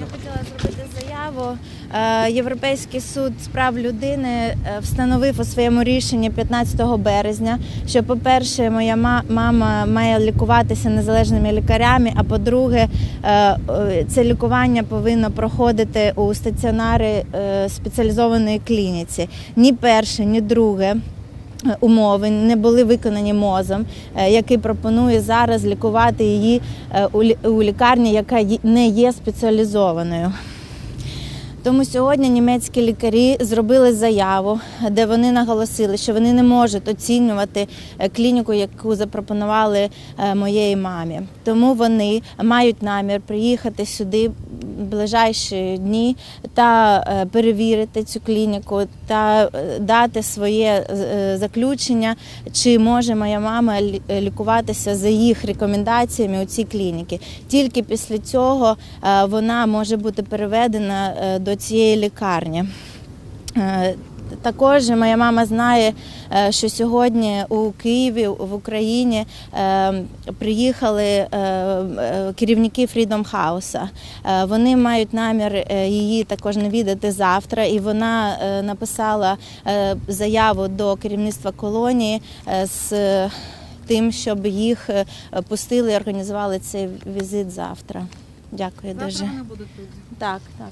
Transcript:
Я хотіла зробити заяву. Е, Європейський суд з прав людини е, встановив у своєму рішенні 15 березня, що, по-перше, моя мама має лікуватися незалежними лікарями. А по-друге, е, це лікування повинно проходити у стаціонари спеціалізованої клініці. Ні перше, ні друге е, Умови не були виконані мозом, е, який пропонує зараз лікувати її е, у лікарні, яка не є спеціалізованою. Тому сьогодні німецькі лікарі зробили заяву, де вони наголосили, що вони не можуть оцінювати клініку, яку запропонували моєї мамі. Тому вони мають намір приїхати сюди ближайші дні та е, перевірити цю клініку та е, дати своє е, заключення, чи може моя мама лікуватися за їх рекомендаціями у цій клініці. Тільки після цього вона може бути переведена до цієї лікарні. Також моя мама знає, е, що сьогодні у Києві в Україні е, приїхали е, керівники Freedom House. Вони мають намір її також навідати завтра, і вона написала заяву до керівництва колонії з тим, щоб їх пустили і організували цей візит завтра. Дякую дуже. Завтра вони будуть тут. Так, так.